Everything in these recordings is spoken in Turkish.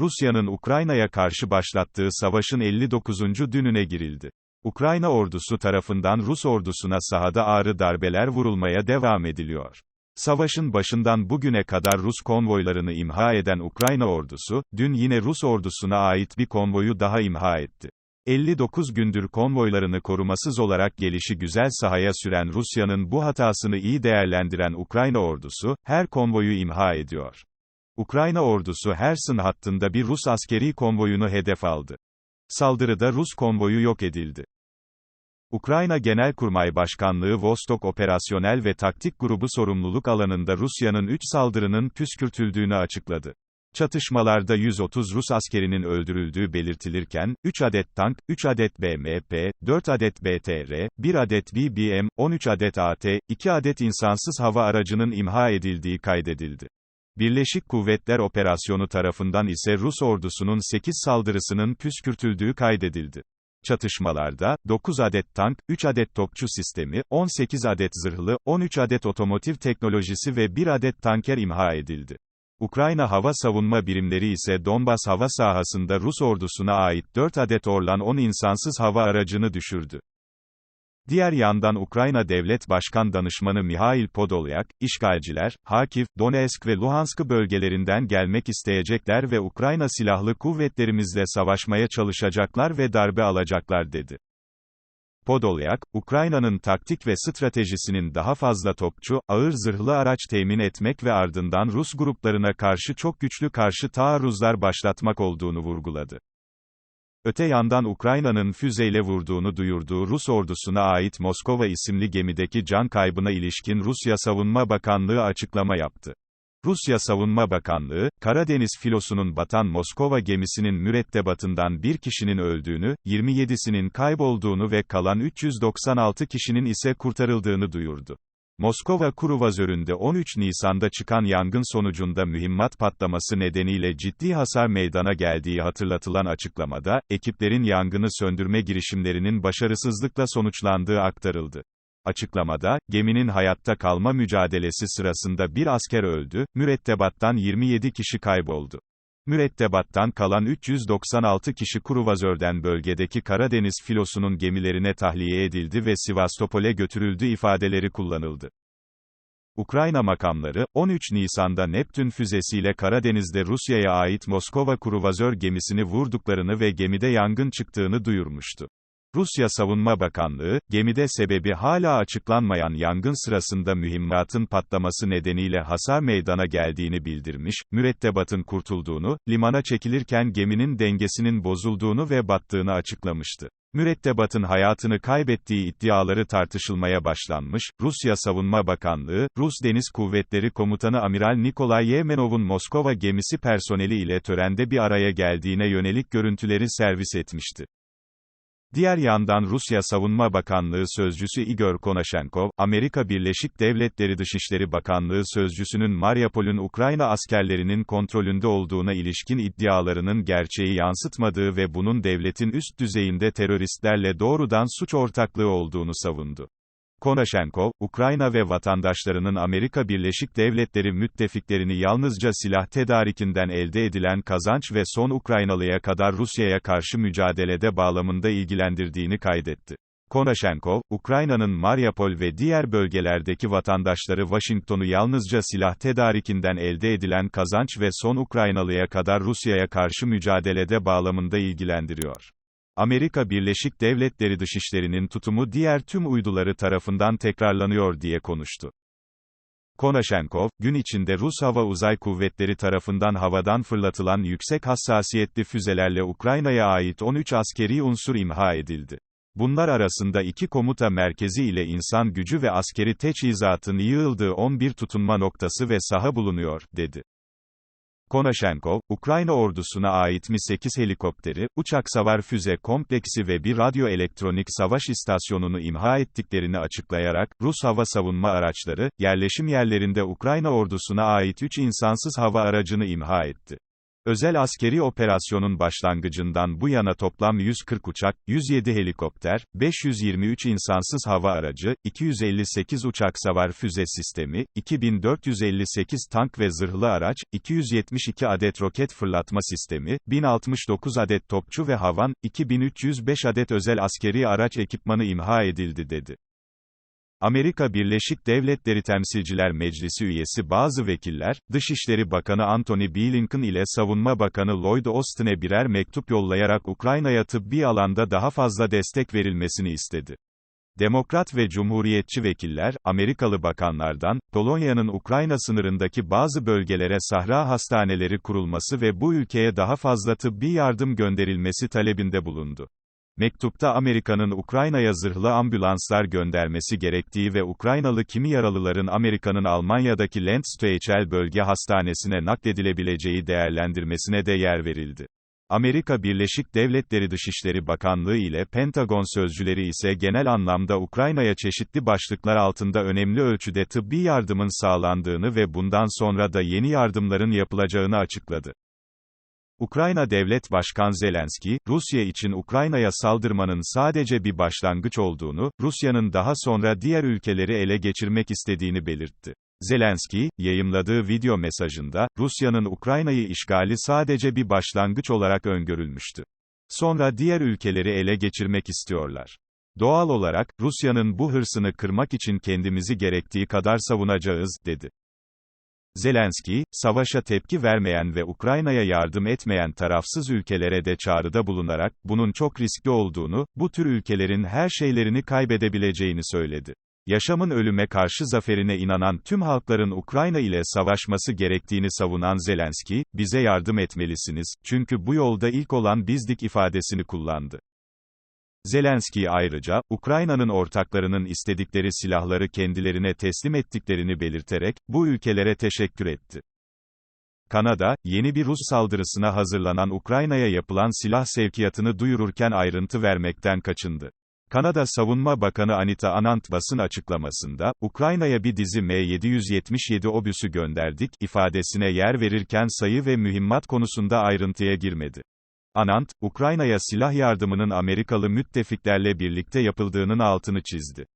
Rusya'nın Ukrayna'ya karşı başlattığı savaşın 59. dününe girildi. Ukrayna ordusu tarafından Rus ordusuna sahada ağrı darbeler vurulmaya devam ediliyor. Savaşın başından bugüne kadar Rus konvoylarını imha eden Ukrayna ordusu, dün yine Rus ordusuna ait bir konvoyu daha imha etti. 59 gündür konvoylarını korumasız olarak gelişi güzel sahaya süren Rusya'nın bu hatasını iyi değerlendiren Ukrayna ordusu, her konvoyu imha ediyor. Ukrayna ordusu Herson hattında bir Rus askeri konvoyunu hedef aldı. Saldırıda Rus konvoyu yok edildi. Ukrayna Genelkurmay Başkanlığı Vostok Operasyonel ve Taktik Grubu sorumluluk alanında Rusya'nın 3 saldırının püskürtüldüğünü açıkladı. Çatışmalarda 130 Rus askerinin öldürüldüğü belirtilirken, 3 adet tank, 3 adet BMP, 4 adet BTR, 1 adet BBM, 13 adet AT, 2 adet insansız hava aracının imha edildiği kaydedildi. Birleşik Kuvvetler Operasyonu tarafından ise Rus ordusunun 8 saldırısının püskürtüldüğü kaydedildi. Çatışmalarda, 9 adet tank, 3 adet topçu sistemi, 18 adet zırhlı, 13 adet otomotiv teknolojisi ve 1 adet tanker imha edildi. Ukrayna hava savunma birimleri ise Donbas hava sahasında Rus ordusuna ait 4 adet Orlan 10 insansız hava aracını düşürdü. Diğer yandan Ukrayna Devlet Başkan Danışmanı Mihail Podolyak, işgalciler, Harkiv, Donetsk ve Luhansk bölgelerinden gelmek isteyecekler ve Ukrayna silahlı kuvvetlerimizle savaşmaya çalışacaklar ve darbe alacaklar dedi. Podolyak, Ukrayna'nın taktik ve stratejisinin daha fazla topçu, ağır zırhlı araç temin etmek ve ardından Rus gruplarına karşı çok güçlü karşı taarruzlar başlatmak olduğunu vurguladı. Öte yandan Ukrayna'nın füzeyle vurduğunu duyurduğu Rus ordusuna ait Moskova isimli gemideki can kaybına ilişkin Rusya Savunma Bakanlığı açıklama yaptı. Rusya Savunma Bakanlığı, Karadeniz filosunun batan Moskova gemisinin mürettebatından bir kişinin öldüğünü, 27'sinin kaybolduğunu ve kalan 396 kişinin ise kurtarıldığını duyurdu. Moskova Kruvazörü'nde 13 Nisan'da çıkan yangın sonucunda mühimmat patlaması nedeniyle ciddi hasar meydana geldiği hatırlatılan açıklamada, ekiplerin yangını söndürme girişimlerinin başarısızlıkla sonuçlandığı aktarıldı. Açıklamada, geminin hayatta kalma mücadelesi sırasında bir asker öldü, mürettebattan 27 kişi kayboldu. Mürettebattan kalan 396 kişi Kruvazör'den bölgedeki Karadeniz filosunun gemilerine tahliye edildi ve Sivastopol'e götürüldü ifadeleri kullanıldı. Ukrayna makamları, 13 Nisan'da Neptün füzesiyle Karadeniz'de Rusya'ya ait Moskova Kruvazör gemisini vurduklarını ve gemide yangın çıktığını duyurmuştu. Rusya Savunma Bakanlığı, gemide sebebi hala açıklanmayan yangın sırasında mühimmatın patlaması nedeniyle hasar meydana geldiğini bildirmiş, mürettebatın kurtulduğunu, limana çekilirken geminin dengesinin bozulduğunu ve battığını açıklamıştı. Mürettebatın hayatını kaybettiği iddiaları tartışılmaya başlanmış, Rusya Savunma Bakanlığı, Rus Deniz Kuvvetleri Komutanı Amiral Nikolay Yemenov'un Moskova gemisi personeli ile törende bir araya geldiğine yönelik görüntüleri servis etmişti. Diğer yandan Rusya Savunma Bakanlığı Sözcüsü Igor Konashenkov, Amerika Birleşik Devletleri Dışişleri Bakanlığı Sözcüsünün Mariupol'ün Ukrayna askerlerinin kontrolünde olduğuna ilişkin iddialarının gerçeği yansıtmadığı ve bunun devletin üst düzeyinde teröristlerle doğrudan suç ortaklığı olduğunu savundu. Konashenkov, Ukrayna ve vatandaşlarının Amerika Birleşik Devletleri müttefiklerini yalnızca silah tedarikinden elde edilen kazanç ve son Ukraynalıya kadar Rusya'ya karşı mücadelede bağlamında ilgilendirdiğini kaydetti. Konashenkov, Ukrayna'nın Mariupol ve diğer bölgelerdeki vatandaşları Washington'u yalnızca silah tedarikinden elde edilen kazanç ve son Ukraynalıya kadar Rusya'ya karşı mücadelede bağlamında ilgilendiriyor. Amerika Birleşik Devletleri Dışişleri'nin tutumu diğer tüm uyduları tarafından tekrarlanıyor diye konuştu. Konashenkov, gün içinde Rus Hava Uzay Kuvvetleri tarafından havadan fırlatılan yüksek hassasiyetli füzelerle Ukrayna'ya ait 13 askeri unsur imha edildi. Bunlar arasında iki komuta merkezi ile insan gücü ve askeri teçhizatın yığıldığı 11 tutunma noktası ve saha bulunuyor, dedi. Konashenkov, Ukrayna ordusuna ait Mi-8 helikopteri, uçak savar füze kompleksi ve bir radyoelektronik savaş istasyonunu imha ettiklerini açıklayarak, Rus hava savunma araçları, yerleşim yerlerinde Ukrayna ordusuna ait 3 insansız hava aracını imha etti. Özel askeri operasyonun başlangıcından bu yana toplam 140 uçak, 107 helikopter, 523 insansız hava aracı, 258 uçak savar füze sistemi, 2458 tank ve zırhlı araç, 272 adet roket fırlatma sistemi, 1069 adet topçu ve havan, 2305 adet özel askeri araç ekipmanı imha edildi dedi. Amerika Birleşik Devletleri Temsilciler Meclisi üyesi bazı vekiller, Dışişleri Bakanı Antony Blinken ile Savunma Bakanı Lloyd Austin'e birer mektup yollayarak Ukrayna'ya tıbbi alanda daha fazla destek verilmesini istedi. Demokrat ve Cumhuriyetçi vekiller, Amerikalı bakanlardan, Polonya'nın Ukrayna sınırındaki bazı bölgelere sahra hastaneleri kurulması ve bu ülkeye daha fazla tıbbi yardım gönderilmesi talebinde bulundu. Mektupta Amerika'nın Ukrayna'ya zırhlı ambulanslar göndermesi gerektiği ve Ukraynalı kimi yaralıların Amerika'nın Almanya'daki Lenz-Steychel bölge hastanesine nakledilebileceği değerlendirmesine de yer verildi. Amerika Birleşik Devletleri Dışişleri Bakanlığı ile Pentagon sözcüleri ise genel anlamda Ukrayna'ya çeşitli başlıklar altında önemli ölçüde tıbbi yardımın sağlandığını ve bundan sonra da yeni yardımların yapılacağını açıkladı. Ukrayna Devlet Başkan Zelenski, Rusya için Ukrayna'ya saldırmanın sadece bir başlangıç olduğunu, Rusya'nın daha sonra diğer ülkeleri ele geçirmek istediğini belirtti. Zelenski, yayımladığı video mesajında, Rusya'nın Ukrayna'yı işgali sadece bir başlangıç olarak öngörülmüştü. Sonra diğer ülkeleri ele geçirmek istiyorlar. Doğal olarak, Rusya'nın bu hırsını kırmak için kendimizi gerektiği kadar savunacağız, dedi. Zelenski, savaşa tepki vermeyen ve Ukrayna'ya yardım etmeyen tarafsız ülkelere de çağrıda bulunarak, bunun çok riskli olduğunu, bu tür ülkelerin her şeylerini kaybedebileceğini söyledi. Yaşamın ölüme karşı zaferine inanan tüm halkların Ukrayna ile savaşması gerektiğini savunan Zelenski, bize yardım etmelisiniz, çünkü bu yolda ilk olan bizdik ifadesini kullandı. Zelenski ayrıca, Ukrayna'nın ortaklarının istedikleri silahları kendilerine teslim ettiklerini belirterek, bu ülkelere teşekkür etti. Kanada, yeni bir Rus saldırısına hazırlanan Ukrayna'ya yapılan silah sevkiyatını duyururken ayrıntı vermekten kaçındı. Kanada Savunma Bakanı Anita Anand basın açıklamasında, Ukrayna'ya bir dizi M777 obüsü gönderdik, ifadesine yer verirken sayı ve mühimmat konusunda ayrıntıya girmedi. Anand, Ukrayna'ya silah yardımının Amerikalı müttefiklerle birlikte yapıldığının altını çizdi.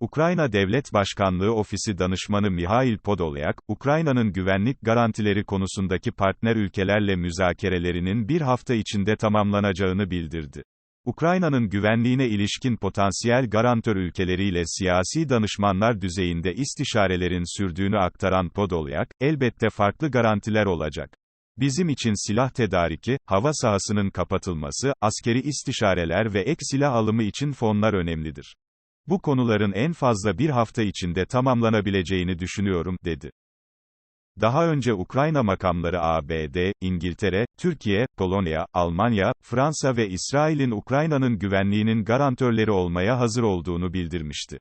Ukrayna Devlet Başkanlığı Ofisi Danışmanı Mihail Podolyak, Ukrayna'nın güvenlik garantileri konusundaki partner ülkelerle müzakerelerinin bir hafta içinde tamamlanacağını bildirdi. Ukrayna'nın güvenliğine ilişkin potansiyel garantör ülkeleriyle siyasi danışmanlar düzeyinde istişarelerin sürdüğünü aktaran Podolyak, elbette farklı garantiler olacak. Bizim için silah tedariki, hava sahasının kapatılması, askeri istişareler ve ek silah alımı için fonlar önemlidir. Bu konuların en fazla bir hafta içinde tamamlanabileceğini düşünüyorum, dedi. Daha önce Ukrayna makamları ABD, İngiltere, Türkiye, Polonya, Almanya, Fransa ve İsrail'in Ukrayna'nın güvenliğinin garantörleri olmaya hazır olduğunu bildirmişti.